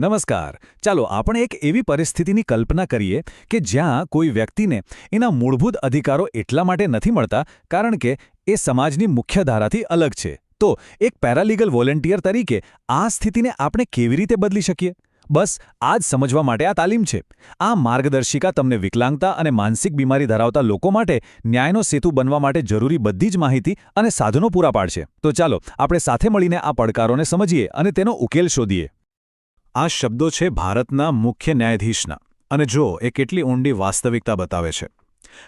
નમસ્કાર. ચાલો આપણે એક એવી પરિસ્થિતિની કલ્પના કરીએ કે જ્યાં કોઈ વ્યક્તિને એના મૂળભૂત અધિકારો એટલા માટે નથી મળતા કારણ કે એ સમાજની મુખ્ય ધારાથી અલગ છે. તો એક પેરાલીગલ વોલેન્ટિયર તરીકે આ સ્થિતિને આપણે કેવી રીતે બદલી શકીએ? બસ, આ જ સમજવા માટે આ તાલીમ છે. આ માર્ગદર્શિકા તમને વિકલાંગતા અને માનસિક બીમારી ધરાવતા લોકો માટે ન્યાયનો સેતુ બનવા માટે જરૂરી બધી જ માહિતી અને સાધનો પૂરા પાડશે. તો ચાલો, આપણે સાથે મળીને આ પડકારોને સમજીએ અને તેનો ઉકેલ શોધીએ. આ શબ્દો છે ભારતના મુખ્ય ન્યાયાધીશના. અને જો એ કેટલી ઊંડી વાસ્તવિકતા બતાવે છે.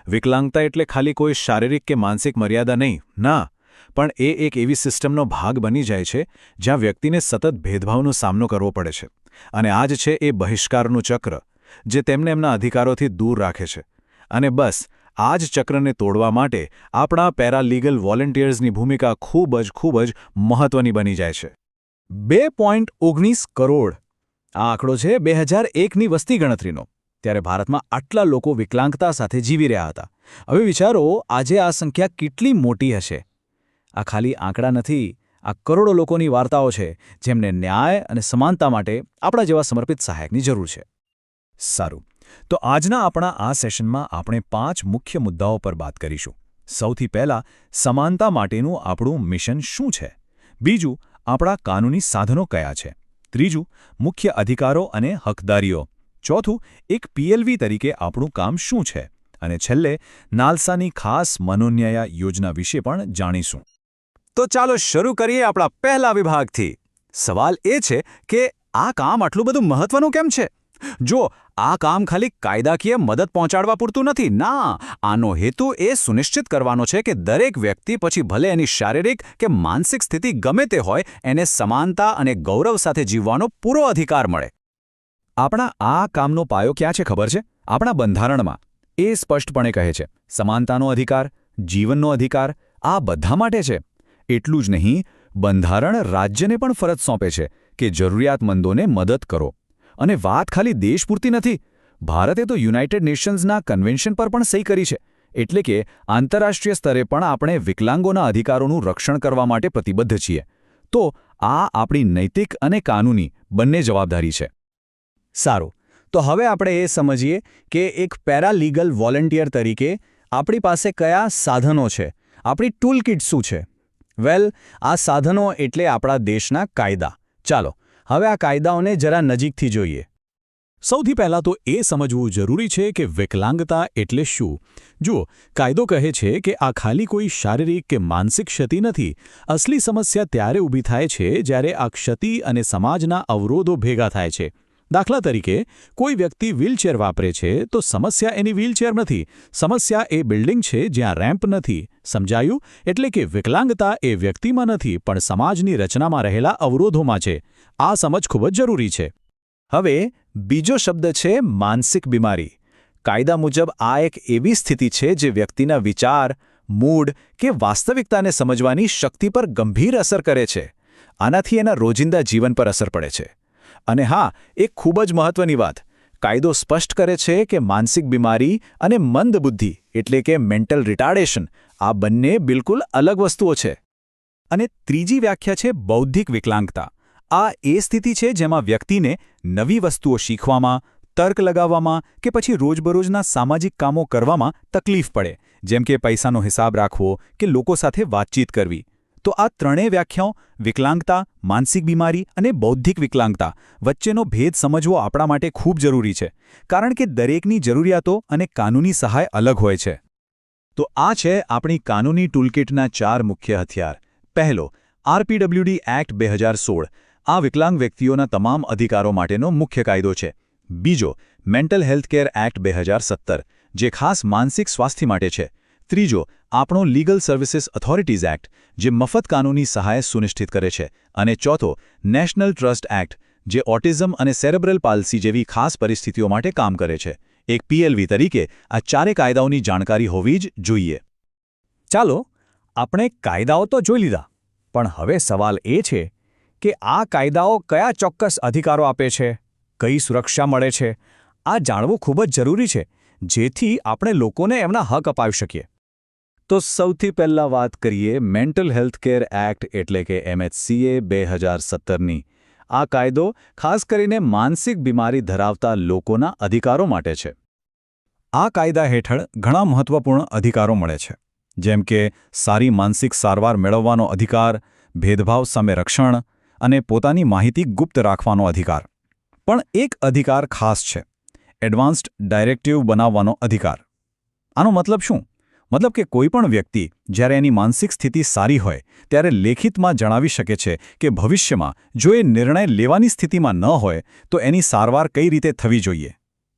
વિકલાંગતા એટલે ખાલી કોઈ શારીરિક કે માનસિક મર્યાદા નહીં. ના, પણ એ એક એવી સિસ્ટમનો ભાગ બની જાય છે, જ્યાં વ્યક્તિને સતત ભેદભાવનો સામનો કરવો પડે છે. અને આ જ છે એ બહિષ્કારનું ચક્ર, જે તેમને એમના અધિકારોથી દૂર રાખે છે. અને બસ, આ જ ચક્રને તોડવા માટે આપણા પેરાલીગલ વોલેન્ટિયર્સની ભૂમિકા ખૂબ જ ખૂબ જ મહત્વની બની જાય છે. બે પોઈન્ટ ઓગણીસ કરોડ આ આંકડો છે બે હજાર એકની વસ્તી ગણતરીનો. ત્યારે ભારતમાં આટલા લોકો વિકલાંગતા સાથે જીવી રહ્યા હતા. હવે વિચારો, આજે આ સંખ્યા કેટલી મોટી હશે? આ ખાલી આંકડા નથી, આ કરોડો લોકોની વાર્તાઓ છે, જેમને ન્યાય અને સમાનતા માટે આપણા જેવા સમર્પિત સહાયકની જરૂર છે. સારું. તો આજના આપણા આ સેશનમાં આપણે પાંચ મુખ્ય મુદ્દાઓ પર વાત કરીશું. સૌથી પહેલા, સમાનતા માટેનું આપણું મિશન શું છે? બીજું, આપણા કાનૂની સાધનો કયા છે? ત્રીજું, મુખ્ય અધિકારો અને હકદારીઓ. ચોથું, એક પીએલવી તરીકે આપણું કામ શું છે? અને છેલ્લે, નાલસાની ખાસ મનોન્યાય યોજના વિશે પણ જાણીશું. તો ચાલો શરૂ કરીએ આપણા પહેલા વિભાગથી. સવાલ એ છે કે આ કામ આટલું બધું મહત્વનું કેમ છે? જો આ કામ ખાલી કાયદાકીય મદદ પહોંચાડવા પૂરતું નથી. ના, આનો હેતુ એ સુનિશ્ચિત કરવાનો છે કે દરેક વ્યક્તિ પછી ભલે એની શારીરિક કે માનસિક સ્થિતિ ગમે તે હોય, એને સમાનતા અને ગૌરવ સાથે જીવવાનો પૂરો અધિકાર મળે. આપણા આ કામનો પાયો ક્યાં છે ખબર છે? આપણા બંધારણમાં. એ સ્પષ્ટપણે કહે છે, સમાનતાનો અધિકાર, જીવનનો અધિકાર, આ બધા માટે છે. એટલું જ નહીં, બંધારણ રાજ્યને પણ ફરજ સોંપે છે કે જરૂરિયાતમંદોને મદદ કરો. અને વાત ખાલી દેશ પૂરતી નથી. ભારતે તો યુનાઇટેડ નેશન્સના કન્વેન્શન પર પણ સહી કરી છે. એટલે કે આંતરરાષ્ટ્રીય સ્તરે પણ આપણે વિકલાંગોના અધિકારોનું રક્ષણ કરવા માટે પ્રતિબદ્ધ છીએ. તો આ આપણી નૈતિક અને કાનૂની બંને જવાબદારી છે. સારું. તો હવે આપણે એ સમજીએ કે એક પેરાલીગલ વોલેન્ટિયર તરીકે આપણી પાસે કયા સાધનો છે? આપણી ટૂલ કિટ શું છે? વેલ, આ સાધનો એટલે આપણા દેશના કાયદા. ચાલો હવે આ કાયદાઓને જરા નજીકથી જોઈએ. સૌથી પહેલાં તો એ સમજવું જરૂરી છે કે વિકલાંગતા એટલે શું? જુઓ, કાયદો કહે છે કે આ ખાલી કોઈ શારીરિક કે માનસિક ક્ષતિ નથી. અસલી સમસ્યા ત્યારે ઊભી થાય છે જ્યારે આ ક્ષતિ અને સમાજના અવરોધો ભેગા થાય છે. દાખલા તરીકે, કોઈ વ્યક્તિ વ્હીલચેર વાપરે છે તો સમસ્યા એની વ્હીલચેર નથી. સમસ્યા એ બિલ્ડિંગ છે જ્યાં રેમ્પ નથી. સમજાયું? એટલે કે વિકલાંગતા એ વ્યક્તિમાં નથી, પણ સમાજની રચનામાં રહેલા અવરોધોમાં છે. આ સમજ ખૂબ જ જરૂરી છે. હવે, બીજો શબ્દ છે માનસિક બીમારી. કાયદા મુજબ આ એક એવી સ્થિતિ છે જે વ્યક્તિના વિચાર, મૂડ કે વાસ્તવિકતાને સમજવાની શક્તિ પર ગંભીર અસર કરે છે. આનાથી એના રોજિંદા જીવન પર અસર પડે છે. અને હા એક ખૂબ જ મહત્વની વાત. કાયદો સ્પષ્ટ કરે છે કે માનસિક બીમારી અને મંદ બુદ્ધિ એટલે કે મેન્ટલ રિટાર્ડેશન આ બંને બિલકુલ અલગ વસ્તુઓ છે. અને ત્રીજી વ્યાખ્યા છે બૌદ્ધિક વિકલાંગતા. આ એ સ્થિતિ છે જેમાં વ્યક્તિને નવી વસ્તુઓ શીખવામાં, તર્ક લગાવવામાં કે પછી રોજબરોજના સામાજિક કામો કરવામાં તકલીફ પડે, જેમ કે પૈસાનો હિસાબ રાખવો કે લોકો સાથે વાતચીત કરવી. તો આ ત્રણેય વ્યાખ્યાઓ વિકલાંગતા, માનસિક બીમારી અને બૌદ્ધિક વિકલાંગતા વચ્ચેનો ભેદ સમજવો આપણા માટે ખૂબ જરૂરી છે, કારણ કે દરેકની જરૂરિયાતો અને કાનૂની સહાય અલગ હોય છે. તો આ છે આપણી કાનૂની ટૂલકિટના ચાર મુખ્ય હથિયાર. પહેલો, આરપીડબ્લ્યુડી એક્ટ બે આ વિકલાંગ વ્યક્તિઓના તમામ અધિકારો માટેનો મુખ્ય કાયદો છે. બીજો, મેન્ટલ હેલ્થકેર એક્ટ બે જે ખાસ માનસિક સ્વાસ્થ્ય માટે છે. ત્રીજો, આપણો લીગલ સર્વિસીસ ઓથોરિટીઝ એક્ટ જે મફત કાનૂની સહાય સુનિશ્ચિત કરે છે. અને ચોથો નેશનલ ટ્રસ્ટ એક્ટ જે ઓટિઝમ અને સેરેબ્રલ પાલ્સી જેવી ખાસ પરિસ્થિતિઓ માટે કામ કરે છે. એક પીએલવી તરીકે, આ ચારે કાયદાઓની જાણકારી હોવી જ જોઈએ. ચાલો, આપણે કાયદાઓ તો જોઈ લીધા, પણ હવે સવાલ એ છે કે આ કાયદાઓ કયા ચોક્કસ અધિકારો આપે છે? કઈ સુરક્ષા મળે છે? આ જાણવું ખૂબ જ જરૂરી છે, જેથી આપણે લોકોને એમના હક અપાવી શકીએ. તો સૌથી પહેલાં વાત કરીએ મેન્ટલ હેલ્થકેર એક્ટ એટલે કે એમએચસીએ બે હજાર સત્તરની. આ કાયદો ખાસ કરીને માનસિક બીમારી ધરાવતા લોકોના અધિકારો માટે છે. આ કાયદા હેઠળ ઘણા મહત્વપૂર્ણ અધિકારો મળે છે. જેમ કે સારી માનસિક સારવાર મેળવવાનો અધિકાર, ભેદભાવ સામે રક્ષણ અને પોતાની માહિતી ગુપ્ત રાખવાનો અધિકાર. પણ એક અધિકાર ખાસ છે, એડવાન્સ્ડ ડાયરેક્ટિવ બનાવવાનો અધિકાર. આનો મતલબ શું? મતલબ કે કોઈ પણ વ્યક્તિ જ્યારે એની માનસિક સ્થિતિ સારી હોય, ત્યારે લેખિતમાં જણાવી શકે છે કે ભવિષ્યમાં જો એ નિર્ણય લેવાની સ્થિતિમાં ન હોય, તો એની સારવાર કઈ રીતે થવી જોઈએ?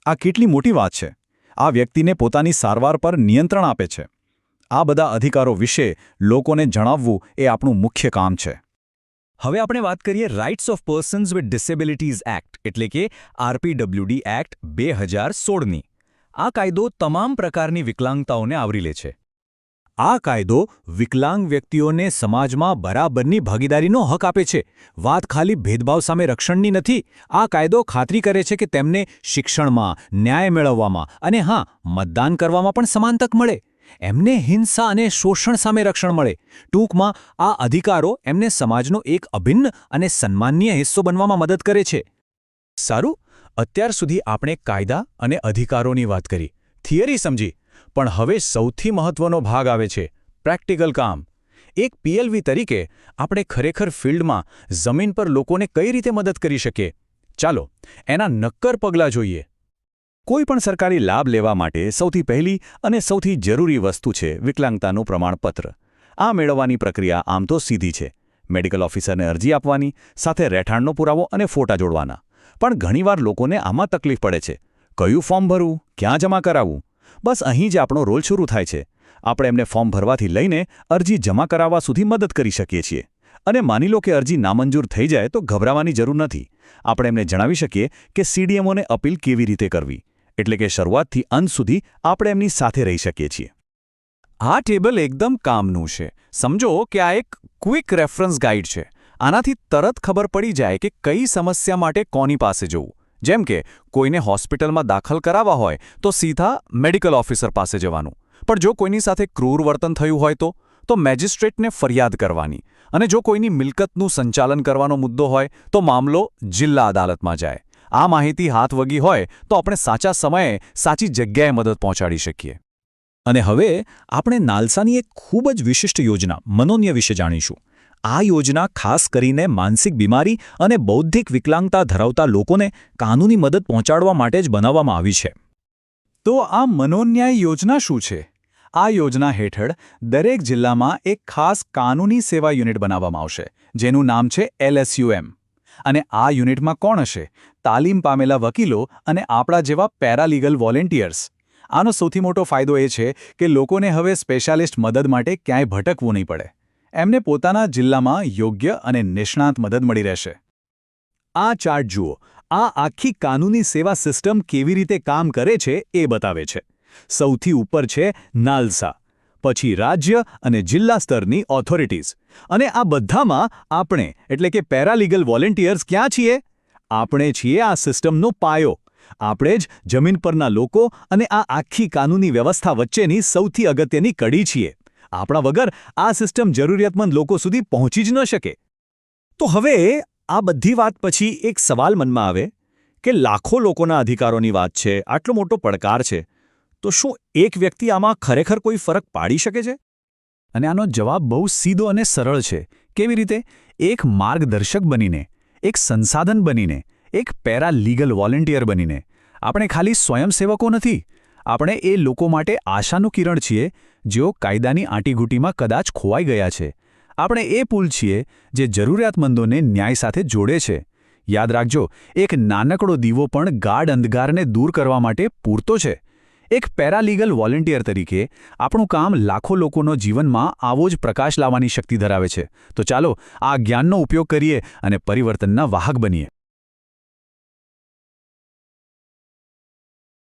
આ કેટલી મોટી વાત છે. આ વ્યક્તિને પોતાની સારવાર પર નિયંત્રણ આપે છે. આ બધા અધિકારો વિશે લોકોને જણાવવું એ આપણું મુખ્ય કામ છે. હવે આપણે વાત કરીએ rights of persons with disabilities act એટલે કે આરપીડબ્લ્યુડી એક્ટ બે હજાર સોળની. આ કાયદો તમામ પ્રકારની વિકલાંગતાઓને આવરી લે છે. આ કાયદો વિકલાંગ વ્યક્તિઓને સમાજમાં બરાબરની ભાગીદારીનો હક આપે છે. વાત ખાલી ભેદભાવ સામે રક્ષણની નથી. આ કાયદો ખાતરી કરે છે કે તેમને શિક્ષણમાં, ન્યાય મેળવવામાં અને હા, મતદાન કરવામાં પણ સમાન તક મળે. એમને હિંસા અને શોષણ સામે રક્ષણ મળે. ટૂંકમાં, આ અધિકારો એમને સમાજનો એક અભિન્ન અને સન્માનીય હિસ્સો બનવામાં મદદ કરે છે. સારું? અત્યાર સુધી આપણે કાયદા અને અધિકારોની વાત કરી. થિયરી સમજી. પણ હવે સૌથી મહત્વનો ભાગ આવે છે. પ્રેક્ટિકલ કામ. એક પીએલવી તરીકે આપણે ખરેખર ફિલ્ડમાં જમીન પર લોકોને કઈ રીતે મદદ કરી શકીએ? ચાલો, એના નક્કર પગલાં જોઈએ. કોઈપણ સરકારી લાભ લેવા માટે સૌથી પહેલી અને સૌથી જરૂરી વસ્તુ છે વિકલાંગતાનું પ્રમાણપત્ર. આ મેળવવાની પ્રક્રિયા આમ તો સીધી છે. મેડિકલ ઓફિસરને અરજી આપવાની, સાથે રહેઠાણનો પુરાવો અને ફોટા જોડવાના. પણ ઘણીવાર લોકોને આમાં તકલીફ પડે છે. કયું ફોર્મ ભરવું? ક્યાં જમા કરાવવું? બસ અહીં જ આપણો રોલ શરૂ થાય છે. આપણે એમને ફોર્મ ભરવાથી લઈને અરજી જમા કરાવવા સુધી મદદ કરી શકીએ છીએ. અને માની લો કે અરજી નામંજૂર થઈ જાય તો ગભરાવાની જરૂર નથી. આપણે એમને જણાવી શકીએ કે સીડીએમઓને અપીલ કેવી રીતે કરવી? એટલે કે શરૂઆતથી અંત સુધી આપણે એમની સાથે રહી શકીએ છીએ. આ ટેબલ એકદમ કામનું છે. સમજો કે આ એક ક્વિક રેફરન્સ ગાઈડ છે. આનાથી તરત ખબર પડી જાય કે કઈ સમસ્યા માટે કોની પાસે જવું. જેમ કે, કોઈને હોસ્પિટલમાં દાખલ કરાવવા હોય, તો સીધા મેડિકલ ઓફિસર પાસે જવાનું. પણ જો કોઈની સાથે ક્રૂર વર્તન થયું હોય તો? તો મેજિસ્ટ્રેટને ફરિયાદ કરવાની. અને જો કોઈની મિલકતનું સંચાલન કરવાનો મુદ્દો હોય, તો મામલો જિલ્લા અદાલતમાં જાય. આ માહિતી હાથ વગી હોય, તો આપણે સાચા સમયે સાચી જગ્યાએ મદદ પહોંચાડી શકીએ. અને હવે આપણે નાલસાની એક ખૂબ જ વિશિષ્ટ યોજના મનોન્ય વિશે જાણીશું. આ યોજના ખાસ કરીને માનસિક બીમારી અને બૌદ્ધિક વિકલાંગતા ધરાવતા લોકોને કાનૂની મદદ પહોંચાડવા માટે જ બનાવવામાં આવી છે. તો આ મનોન્યાય યોજના શું છે? આ યોજના હેઠળ દરેક જિલ્લામાં એક ખાસ કાનૂની સેવા યુનિટ બનાવવામાં આવશે, જેનું નામ છે એલએસયુએમ. અને આ યુનિટમાં કોણ હશે? તાલીમ પામેલા વકીલો અને આપણા જેવા પેરાલીગલ વોલેન્ટિયર્સ. આનો સૌથી મોટો ફાયદો એ છે કે લોકોને હવે સ્પેશિયાલિસ્ટ મદદ માટે ક્યાંય ભટકવું નહીં પડે. એમને પોતાના જિલ્લામાં યોગ્ય અને નિષ્ણાત મદદ મળી રહેશે. આ ચાર્ટ જુઓ. આ આખી કાનૂની સેવા સિસ્ટમ કેવી રીતે કામ કરે છે એ બતાવે છે. સૌથી ઉપર છે નાલસા, પછી રાજ્ય અને જિલ્લા સ્તરની ઓથોરિટીઝ અને આ બધામાં આપણે, એટલે કે પેરાલીગલ વોલેન્ટિયર્સ ક્યાં છીએ? આપણે છીએ આ સિસ્ટમનો પાયો. આપણે જ જમીન પરના લોકો અને આ આખી કાનૂની વ્યવસ્થા વચ્ચેની સૌથી અગત્યની કડી છીએ. આપણા વગર આ સિસ્ટમ જરૂરિયાતમંદ લોકો સુધી પહોંચી જ ન શકે. તો હવે આ બધી વાત પછી એક સવાલ મનમાં આવે કે લાખો લોકોના અધિકારોની વાત છે, આટલો મોટો પડકાર છે, તો શું એક વ્યક્તિ આમાં ખરેખર કોઈ ફરક પાડી શકે છે? અને આનો જવાબ બહુ સીધો અને સરળ છે. કેવી રીતે? એક માર્ગદર્શક બનીને, એક સંસાધન બનીને, એક પેરા લીગલ વોલેન્ટિયર બનીને. આપણે ખાલી સ્વયંસેવકો નથી આપણે એ લોકો માટે આશાનું કિરણ છીએ, જેઓ કાયદાની આંટીઘૂંટીમાં કદાચ ખોવાઈ ગયા છે. આપણે એ પુલ છીએ, જે જરૂરિયાતમંદોને ન્યાય સાથે જોડે છે. યાદ રાખજો, એક નાનકડો દીવો પણ ગાઢ અંધકારને દૂર કરવા માટે પૂરતો છે. એક પેરાલીગલ વોલેન્ટિયર તરીકે, આપણું કામ લાખો લોકોનો જીવનમાં આવો જ પ્રકાશ લાવવાની શક્તિ ધરાવે છે. તો ચાલો આ જ્ઞાનનો ઉપયોગ કરીએ અને પરિવર્તનના વાહક બનીએ.